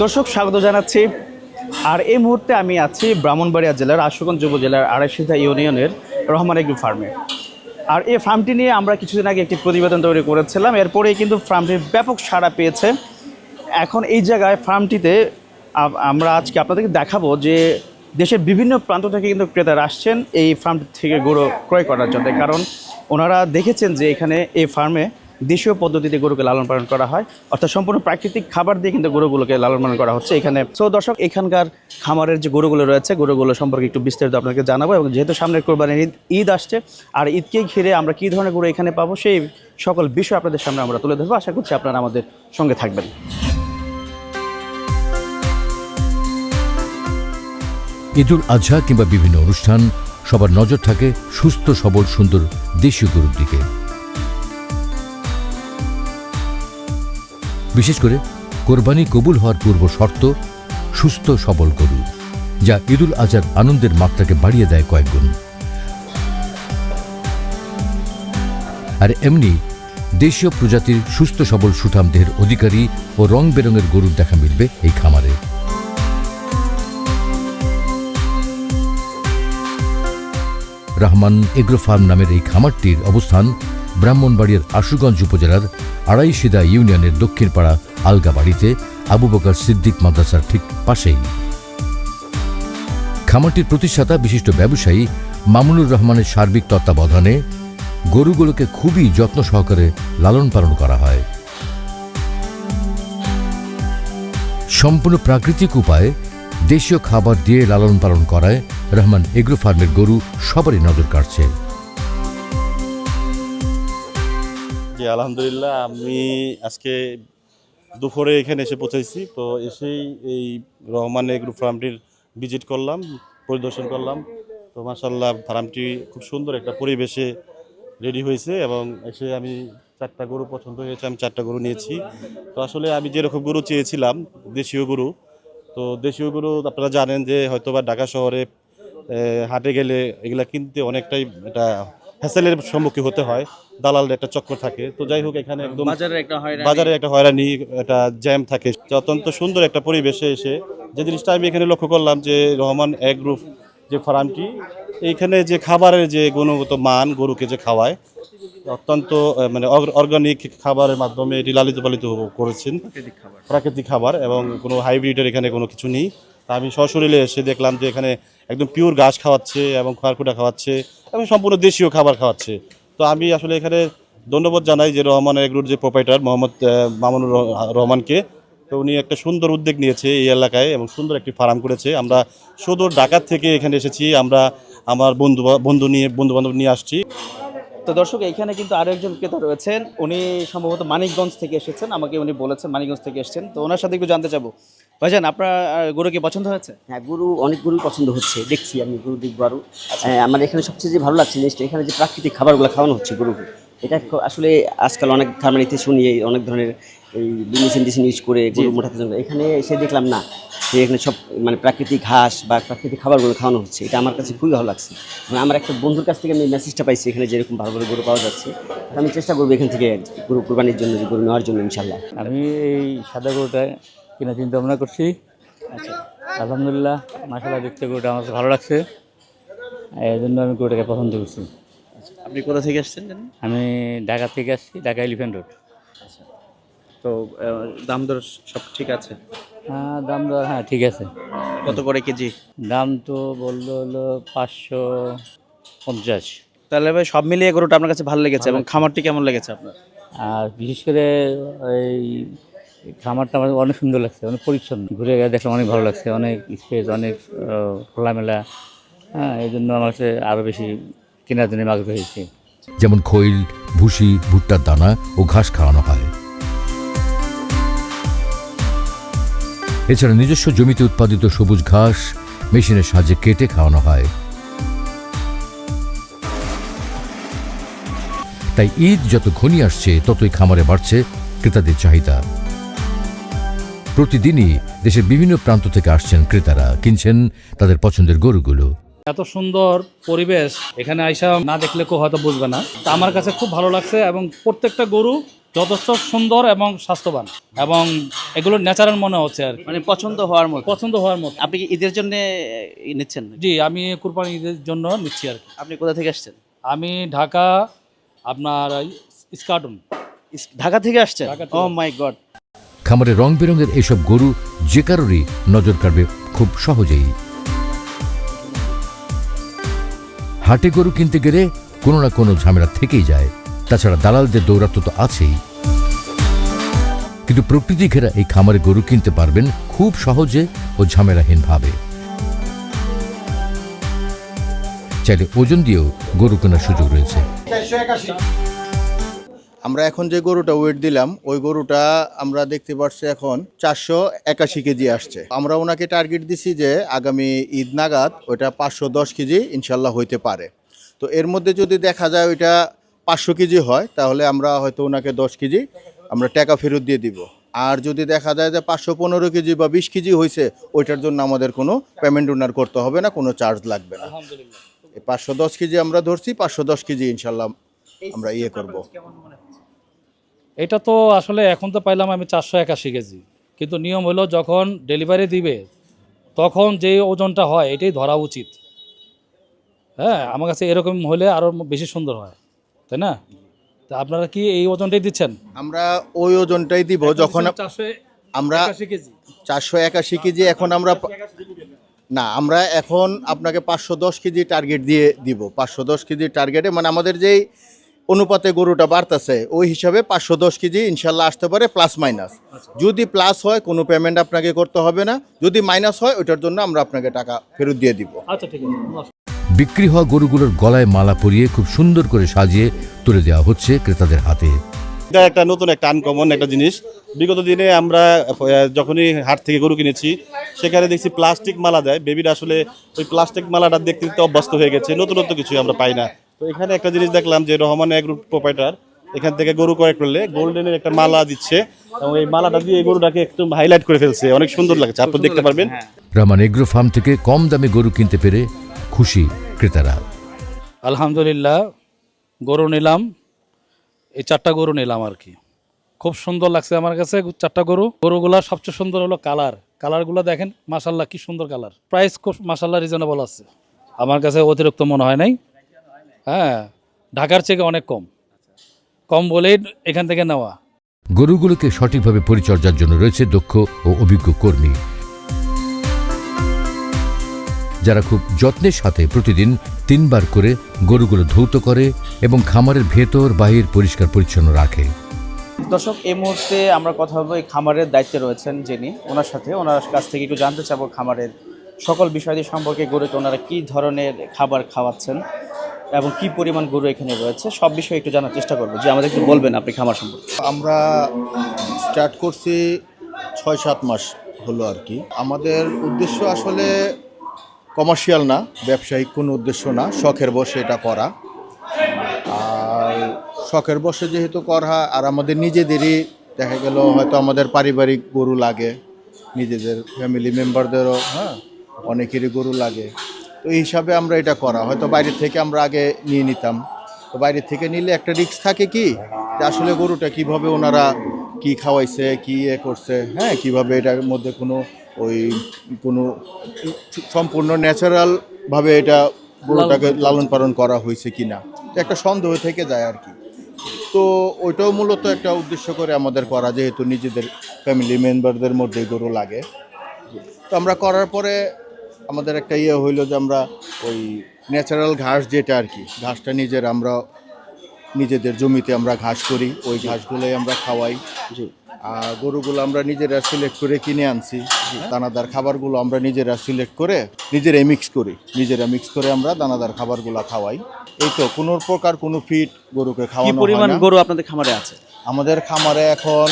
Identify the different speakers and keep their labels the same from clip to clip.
Speaker 1: দর্শক, স্বাগত জানাচ্ছি। আর এই মুহূর্তে আমি আছি ব্রাহ্মণবাড়িয়া জেলার আশুগঞ্জ উপজেলার আড়াইশিধা ইউনিয়নের রহমান এগ্রো ফার্মে। আর এই ফার্মটি নিয়ে আমরা কিছুদিন আগে একটি প্রতিবেদন তৈরি করেছিলাম। এরপরেই কিন্তু ফার্মটি ব্যাপক সাড়া পেয়েছে। এখন এই জায়গায় ফার্মটিতে আমরা আজকে আপনাদেরকে দেখাবো যে দেশের বিভিন্ন প্রান্ত থেকে কিন্তু ক্রেতারা আসছেন এই ফার্মটি থেকে গরু ক্রয় করার জন্য। কারণ ওনারা দেখেছেন যে এখানে এই ফার্মে দেশীয় পদ্ধতিতে গরুকে লালন পালন করা হয়। অর্থাৎ সম্পূর্ণ প্রাকৃতিক খাবার দিয়ে কিন্তু গরুগুলোকে লালন পালন করা হচ্ছে এখানে। সো দর্শক, এখানকার খামারের যে গরুগুলো রয়েছে, গরুগুলো সম্পর্কে একটু বিস্তারিত আপনাকে জানাব এবং যেহেতু সামনের কোরবানির ঈদ ঈদ আসছে, আর ঈদকে ঘিরে আমরা কী ধরনের গরু এখানে পাবো সেই সকল বিষয় আপনাদের সামনে আমরা তুলে ধরবো। আশা করছি আপনারা আমাদের সঙ্গে থাকবেন।
Speaker 2: ঈদুল আজহা কিংবা বিভিন্ন অনুষ্ঠান, সবার নজর থাকে সুস্থ, সবল, সুন্দর দেশীয় গরুর দিকে। বিশেষ করে কোরবানি কবুল হওয়ার পূর্ব শর্ত, সুস্থ সবল গরু, যা ঈদুল আজহার আনন্দের মাত্রাকে বাড়িয়ে দেয় কয়েকগুণ আর এমনি দেশীয় প্রজাতির সুস্থ সবল সুঠাম দেহের অধিকারী ও রং বেরঙের গরুর দেখা মিলবে এই খামারে। রহমান এগ্রো ফার্ম নামের এই খামারটির অবস্থান ব্রাহ্মণবাড়িয়ার আশুগঞ্জ উপজেলার আড়াইশিদা ইউনিয়নের দক্ষিণ পাড়া আলগাবাড়িতে আবু বকর সিদ্দিক মাদ্রাসার ঠিক পাশেই। খামারটির প্রতিষ্ঠাতা বিশিষ্ট ব্যবসায়ী মামুনুর রহমানের সার্বিক তত্ত্বাবধানে গরুগুলোকে খুবই যত্ন সহকারে লালন পালন করা হয়। সম্পূর্ণ প্রাকৃতিক উপায়ে দেশীয় খাবার দিয়ে লালন পালন করায় রহমান এগ্রো ফার্মের গরু সবারই নজর কাটছে
Speaker 3: জি আলহামদুলিল্লাহ আমি আজকে দুপুরে এখানে এসে পৌঁছেছি। তো এসেই এই রহমান এগ্রো ফার্মটির ভিজিট করলাম, পরিদর্শন করলাম। তো মাসাল্লাহ ফার্মটি খুব সুন্দর একটা পরিবেশে রেডি হয়েছে এবং এসে আমি চারটা গরু পছন্দ হয়েছে, আমি চারটা গরু নিয়েছি। তো আসলে আমি যেরকম গরু চেয়েছিলাম, দেশীয় গরু, তো দেশীয় গরু আপনারা জানেন যে হয়তোবা ঢাকা শহরে হাটে গেলে এগুলা কিনতে অনেকটাই এটা হ্যাসেলের সম্মুখীন হতে হয় দালালের একটা চক্কর থাকে। তো যাই হোক এখানে একদম
Speaker 1: বাজারের একটা হয়
Speaker 3: বাজারে একটা হয়রানি একটা জ্যাম থাকে। অত্যন্ত সুন্দর একটা পরিবেশে এসে যে জিনিসটা আমি এখানে লক্ষ্য করলাম যে রহমান এগ গ্রুপ যে ফার্মটি এইখানে যে খাবারের যে গুণগত মান গরুকে যে খাওয়ায় অত্যন্ত মানে অর্গানিক খাবারের মাধ্যমে এটি লালিত পালিত করেছেন। প্রাকৃতিক খাবার। এবং কোনো হাইব্রিডের এখানে কোনো কিছু নেই। তা আমি সশরীরে এসে দেখলাম যে এখানে একদম পিওর ঘাস খাওয়াচ্ছে এবং খড়কুটা খাওয়াচ্ছে এবং সম্পূর্ণ দেশীয় খাবার খাওয়াচ্ছে। তো আমি আসলে এখানে ধন্যবাদ জানাই যে রহমান এগ্রুর যে প্রোপাইটার মোহাম্মদ মামুনুর রহমানকে। তো উনি একটা সুন্দর উদ্যোগ নিয়েছে এই এলাকায় এবং সুন্দর একটি ফার্ম করেছে। আমরা সুদূর ঢাকার থেকে এখানে এসেছি, আমরা আমার বন্ধু বন্ধু নিয়ে বন্ধু বান্ধব নিয়ে আসছি।
Speaker 1: তো দর্শক, এখানে কিন্তু আরও একজন ক্রেতা রয়েছেন। উনি সম্ভবত মানিকগঞ্জ থেকে এসেছেন। আমাকে উনি বলেছেন মানিকগঞ্জ থেকে এসেছেন। তো ওনার সাথে একটু জানতে চাবো। ভাইজান আপনার গরু কি পছন্দ হয়েছে?
Speaker 4: হ্যাঁ গরু অনেক গরু পছন্দ হচ্ছে দেখছি আমি গরু দেখব আরও হ্যাঁ, আমার এখানে সবচেয়ে যে ভালো লাগছে জিনিসটা এখানে যে প্রাকৃতিক খাবারগুলো খাওয়ানো হচ্ছে গরুকে এটা আসলে আজকাল অনেক খামারিতে শুনি এই অনেক ধরনের এই মেডিসিন টিসিন ইউজ করে গরু মোটাতে জন্য এখানে এসে দেখলাম না যে এখানে সব মানে প্রাকৃতিক ঘাস বা প্রাকৃতিক খাবারগুলো খাওয়ানো হচ্ছে এটা আমার কাছে খুবই ভালো লাগছে। মানে আমার একটা বন্ধুর কাছ থেকে আমি মেসেজটা পাইছি এখানে যেরকম ভালো ভালো গরু পাওয়া যাচ্ছে তো আমি চেষ্টা করব এখান থেকে গরু কোরবানির জন্য যে গরু নেওয়ার জন্য ইনশাল্লাহ
Speaker 5: আমি এই সাদা গরুটা কিনা চিন্তা ভাবনা করছি।
Speaker 1: আচ্ছা।
Speaker 5: আলহামদুলিল্লাহ মাসাল্লাহ দেখতে গরুটা আমার ভালো লাগছে। এই জন্য আমি গরুটাকে পছন্দ করছি।
Speaker 1: আপনি কোথা থেকে আসছেন
Speaker 5: আমি ঢাকা থেকে আসছি ঢাকা এলিফেন্ট রোড
Speaker 1: তো আহ, দাম দর সব ঠিক আছে?
Speaker 5: হ্যাঁ দাম দর হ্যাঁ ঠিক আছে।
Speaker 1: কত করে কেজি?
Speaker 5: দাম তো বলল হলো পাঁচশো পঞ্চাশ।
Speaker 1: তাহলে ভাই সব মিলিয়ে গরুটা আপনার কাছে ভালো লেগেছে এবং খামারটি কেমন লেগেছে আপনার?
Speaker 5: আর বিশেষ করে এই খামারটা আমার অনেক সুন্দর লাগছে, অনেক পরিচ্ছন্ন। ঘুরে গিয়ে দেখলাম অনেক ভালো লাগছে, অনেক স্পেস অনেক খোলামেলা। হ্যাঁ এই জন্য আমার কাছে আরও বেশি কেনার জন্য আগ্রহী হয়েছি।
Speaker 2: যেমন খৈল, ভুসি, ভুট্টার দানা ও ঘাস খাওয়ানো হয়। এছাড়া নিজস্ব জমিতে উৎপাদিত সবুজ ঘাস মেশিনের সাহায্যে কেটে খাওয়ানো হয়। তাই ঈদ যত ঘনিয়ে আসছে, ততই খামারে বাড়ছে ক্রেতাদের চাহিদা। প্রতিদিনই দেশের বিভিন্ন প্রান্ত থেকে আসছেন ক্রেতারা কিনছেন তাদের পছন্দের গরুগুলো।
Speaker 6: এত সুন্দর পরিবেশ এখানে আইসা না দেখলে কেউ হয়তো বুঝবে না। তা আমার কাছে খুব ভালো লাগছে এবং প্রত্যেকটা গরু যথেষ্ট সুন্দর এবং স্বাস্থ্যবান এবং এগুলো ন্যাচারাল মনে হচ্ছে আর
Speaker 1: মানে পছন্দ হওয়ার মতো।
Speaker 6: পছন্দ হওয়ার মতো।
Speaker 1: আপনি কি ঈদের জন্য নিচ্ছেন?
Speaker 6: জি আমি কুরবানি ঈদের জন্য নিচ্ছি আর কি।
Speaker 1: আপনি কোথা থেকে আসছেন?
Speaker 6: আমি ঢাকা আপনার স্কার্টন
Speaker 1: ঢাকা থেকে আসছেন?
Speaker 6: ঢাকা
Speaker 1: ও মাই গড
Speaker 2: খামারে রং বেরঙের এইসব গরু যে কারোরই নজর কাড়বে খুব সহজেই। হাটে গরু কিনতে গেলে কোনো না কোনো ঝামেলা থেকেই যায়। তাছাড়া দালালদের দৌরাত্ম তো আছেই। কিন্তু প্রকৃতি ঘেরা এই খামারে গরু কিনতে পারবেন খুব সহজে ও ঝামেলাহীনভাবে চাইলে ওজন দিয়েও গরু কেনার সুযোগ রয়েছে।
Speaker 7: আমরা এখন যে গরুটা ওয়েট দিলাম ওই গরুটা আমরা দেখতে পাচ্ছি এখন চারশো একাশি কেজি আসছে। আমরা ওনাকে টার্গেট দিছি যে আগামী ঈদ নাগাদ ওইটা পাঁচশো দশ কেজি ইনশাল্লাহ হইতে পারে। তো এর মধ্যে যদি দেখা যায় ওইটা পাঁচশো কেজি হয় তাহলে আমরা হয়তো ওনাকে দশ কেজি আমরা টাকা ফেরত দিয়ে দিব। আর যদি দেখা যায় যে পাঁচশো পনেরো কেজি বা বিশ কেজি হয়েছে ওইটার জন্য আমাদের কোনো পেমেন্ট ওনার করতে হবে না কোনো চার্জ লাগবে না। এই পাঁচশো দশ কেজি আমরা ধরছি পাঁচশো দশ কেজি ইনশাল্লাহ আমরা ইয়ে করব।
Speaker 6: এটা তো আসলে এখন তো পাইলাম আমি চারশো একাশি কেজি। কিন্তু নিয়ম হলো যখন ডেলিভারি দিবে তখন যে ওজনটা হয় এটাই ধরা উচিত। হ্যাঁ আমার কাছে এরকম হলে আরও বেশি সুন্দর হয় তাই না? তা আপনারা কি এই ওজনটাই দিচ্ছেন?
Speaker 7: আমরা ওই ওজনটাই দিব যখন আমরা চারশো একাশি কেজি এখন আমরা না আমরা এখন আপনাকে পাঁচশো দশ কেজি টার্গেট দিয়ে দিব। পাঁচশো দশ কেজি টার্গেটে মানে আমাদের যেই অনুপাতে গরুটা বাড়তেছে ওই হিসাবে পাঁচশো দশ কেজি ইনশাল্লাহ আসতে পারে প্লাস মাইনাস যদি প্লাস হয় কোনো পেমেন্ট আপনাকে করতে হবে না। যদি মাইনাস হয় ওইটার জন্য আমরা আপনাকে টাকা ফেরত দিয়ে দিব।
Speaker 6: আচ্ছা ঠিক আছে।
Speaker 2: বিক্রি হওয়া গরুগুলোর গলায় মালা পরিয়ে খুব সুন্দর করে সাজিয়ে তুলে দেওয়া হচ্ছে ক্রেতাদের হাতে।
Speaker 3: এটা একটা নতুন একটা আনকমন একটা জিনিস। বিগত দিনে আমরা যখনই হাট থেকে গরু কিনেছি সেখানে দেখছি প্লাস্টিক মালা দেয়। বেবিরা আসলে ওই প্লাস্টিক মালাটা দেখতে দেখতে অভ্যস্ত হয়ে গেছে। নতুনত্ব কিছু আমরা পাই না। তো এখানে একটা জিনিস দেখলাম যে রহমান এগ্রো প্রোপাইটার এখান থেকে গরু ক্রয় করলে গোল্ডেনের একটা মালা দিচ্ছে এবং এই মালাটা দিয়ে এই গরুটাকে একদম হাইলাইট করে ফেলছে। অনেক সুন্দর লাগছে আপনি দেখতে পারবেন।
Speaker 2: রহমান এগ্রো ফার্ম থেকে কম দামে গরু কিনতে পেরে খুশি ক্রেতারা।
Speaker 6: আলহামদুলিল্লাহ গরু নিলাম। এই চারটা গরু নিলাম আর কি। খুব সুন্দর লাগছে আমার কাছে চারটা গরু। গরুগুলা সবচেয়ে সুন্দর হলো কালার। কালারগুলো দেখেন মাসাল্লাহ কি সুন্দর কালার। প্রাইস খুব মাসাল্লাহ রিজনেবল আছে। আমার কাছে অতিরিক্ত মনে হয় নাই। হ্যাঁ ঢাকার থেকে অনেক কম। কম বলেই এখান থেকে নেওয়া।
Speaker 2: গরুগুলোকে সঠিকভাবে পরিচর্যার জন্য রয়েছে দক্ষ ও অভিজ্ঞ কর্মী। যারা খুব যত্নের সাথে প্রতিদিন তিনবার করে গরুগুলো ধৌত করে এবং খামারের ভেতর বাহির পরিষ্কার পরিচ্ছন্ন রাখে।
Speaker 1: দর্শক এই মুহূর্তে আমরা কথা বলব এই খামারের দায়িত্বে রয়েছেন যিনি। ওনার সাথে ওনার কাছ থেকে একটু জানতে চাবো খামারের সকল বিষয়াদি সম্পর্কে গরুকে ওনারা কী ধরনের খাবার খাওয়াচ্ছেন। এবং কি পরিমাণ গরু এখানে রয়েছে, সব বিষয়ে একটু জানার চেষ্টা করব। যে আমাদের একটু বলবেন আপনি খামার সম্পর্কে।
Speaker 7: আমরা স্টার্ট করছি ছয় সাত মাস হলো আর কি। আমাদের উদ্দেশ্য আসলে কমার্শিয়াল না, ব্যবসায়িক কোনো উদ্দেশ্য না, শখের বসে এটা করা। আর শখের বসে যেহেতু করা, আর আমাদের নিজেদেরই দেখা গেল হয়তো আমাদের পারিবারিক গরু লাগে, নিজেদের ফ্যামিলি মেম্বারদেরও হ্যাঁ অনেকেরই গরু লাগে। তো এই হিসাবে আমরা এটা করা। হয়তো বাইরে থেকে আমরা আগে নিয়ে নিতাম। তো বাইরে থেকে নিলে একটা রিস্ক থাকে কি? যে আসলে গরুটা কীভাবে ওনারা কি খাওয়াইছে কি এ করছে হ্যাঁ? কীভাবে এটার মধ্যে কোনো ওই কোনো সম্পূর্ণ ন্যাচারাল ভাবে এটা গরুটাকে লালন পালন করা হয়েছে কিনা। তো একটা সন্দেহ থেকে যায় আর কি। তো ওইটাও মূলত একটা উদ্দেশ্য করে আমাদের করা যেহেতু নিজেদের ফ্যামিলি মেম্বারদের মধ্যে গরু লাগে। তো আমরা করার পরে আমাদের একটা ইয়ে হইল যে আমরা ওই ন্যাচারাল ঘাস যেটা আর কি ঘাসটা নিজের আমরা নিজেদের জমিতে আমরা ঘাস করি ওই ঘাসগুলোই আমরা খাওয়াই। আর গরুগুলো আমরা নিজেরা সিলেক্ট করে কিনে আনছি। দানাদার খাবারগুলো আমরা নিজেরা সিলেক্ট করে নিজেরাই মিক্স করি। নিজেরা মিক্স করে আমরা দানাদার খাবারগুলো খাওয়াই। এই তো কোনো প্রকার কোনো ফিট গরুকে
Speaker 1: কি
Speaker 7: খাওয়ানো
Speaker 1: পরিমাণ গরু আপনাদের খামারে আছে?
Speaker 7: আমাদের খামারে এখন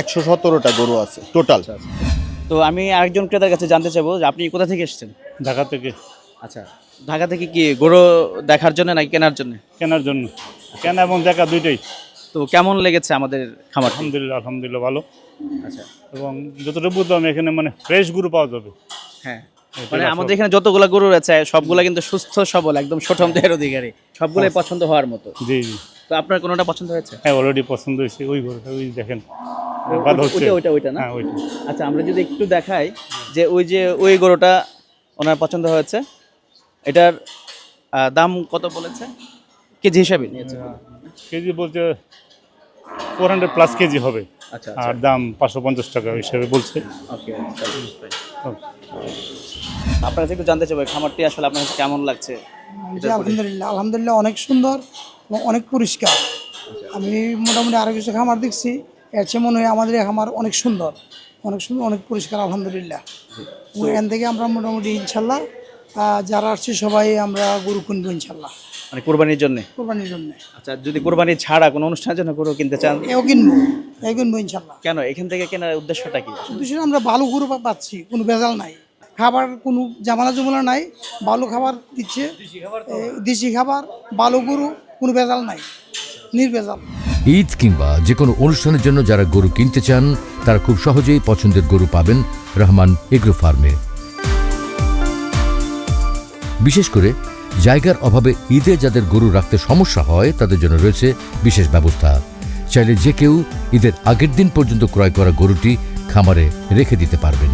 Speaker 7: একশো সতেরোটা গরু আছে টোটাল
Speaker 1: তো আমি আরেকজন ক্রেতার কাছে জানতে চাবো যে আপনি কোথা থেকে এসেছেন?
Speaker 8: ঢাকা থেকে।
Speaker 1: আচ্ছা ঢাকা থেকে কি গরু দেখার জন্য নাকি কেনার জন্য?
Speaker 8: কেনার জন্য। কেনা এবং দেখা দুইটাই।
Speaker 1: তো কেমন লেগেছে আমাদের খামার
Speaker 8: আলহামদুলিল্লাহ আলহামদুলিল্লাহ ভালো।
Speaker 1: আচ্ছা।
Speaker 8: এবং যতটুকু বুঝলাম এখানে মানে ফ্রেশ গরু পাওয়া যাবে।
Speaker 1: হ্যাঁ মানে আমাদের এখানে যতগুলা গরু রয়েছে সবগুলা কিন্তু সুস্থ সবল একদম সঠম দেহের অধিকারী। সবগুলোই পছন্দ হওয়ার মতো।
Speaker 8: জি জি।
Speaker 1: তো আপনার কোনোটা পছন্দ হয়েছে?
Speaker 8: হ্যাঁ অলরেডি পছন্দ হয়েছে। ওই গরুটা ওই দেখেন
Speaker 1: ওইটা ওইটা ওইটা না?
Speaker 8: হ্যাঁ ওইটা।
Speaker 1: আচ্ছা আমরা যদি একটু দেখাই যে ওই যে ওই গরুটা ওনার পছন্দ হয়েছে এটার দাম কত বলেছে? কেজি হিসাবে নিয়েছে।
Speaker 8: কেজি বলতে ফোর হান্ড্রেড প্লাস কেজি হবে।
Speaker 1: আচ্ছা
Speaker 8: আর দাম পাঁচশো পঞ্চাশ টাকা হিসেবে বলছে।
Speaker 1: ওকে আপনার কাছে একটু জানতে চাই খামারটি আসলে আপনার কাছে কেমন লাগছে?
Speaker 9: আলহামদুলিল্লাহ আলহামদুলিল্লাহ অনেক সুন্দর। অনেক পরিষ্কার। আমি মোটামুটি আরও কিছু খামার দেখছি এর চেয়ে মনে হয় আমাদের এই খামার অনেক সুন্দর অনেক সুন্দর অনেক পরিষ্কার আলহামদুলিল্লাহ। এখান থেকে আমরা মোটামুটি ইনশাল্লাহ যারা আসছে সবাই আমরা গরু কিনবো ইনশাল্লাহ।
Speaker 1: মানে কোরবানির জন্য?
Speaker 9: কোরবানির জন্য।
Speaker 1: আচ্ছা যদি কোরবানি ছাড়া কোনো অনুষ্ঠানের জন্য গরু কিনতে চান?
Speaker 9: এও কিনবো এও কিনবো ইনশাল্লাহ।
Speaker 1: কেন? এখান থেকে কেনার উদ্দেশ্যটা কি?
Speaker 9: দুশো আমরা ভালো গরু পাচ্ছি কোনো ভেজাল নাই। খাবার কোনো জামালা জমালা নাই ভালো খাবার দিচ্ছে দেশি খাবার ভালো গরু কোনো ভেজাল নাই, নির্ভেজাল।
Speaker 2: ঈদ কিংবা যে কোনো অনুষ্ঠানের জন্য যারা গরু কিনতে চান, তারা খুব সহজেই পছন্দের গরু পাবেন রহমান এগ্রো ফার্মে। বিশেষ করে জায়গার অভাবে ঈদে যাদের গরু রাখতে সমস্যা হয়, তাদের জন্য রয়েছে বিশেষ ব্যবস্থা। চাইলে যে কেউ ঈদের আগের দিন পর্যন্ত ক্রয় করা গরুটি খামারে রেখে দিতে পারবেন।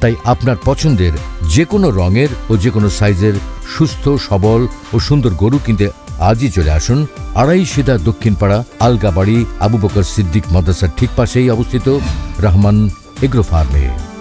Speaker 2: তাই আপনার পছন্দের যে কোনো রঙের ও যে কোনো সাইজের সুস্থ, সবল ও সুন্দর গরু কিনতে আজই চলে আসুন আড়াই সিধা দক্ষিণপাড়া আলগাবাড়ি আবু বকর সিদ্দিক মাদ্রাসার ঠিক পাশেই অবস্থিত রহমান এগ্রো ফার্মে।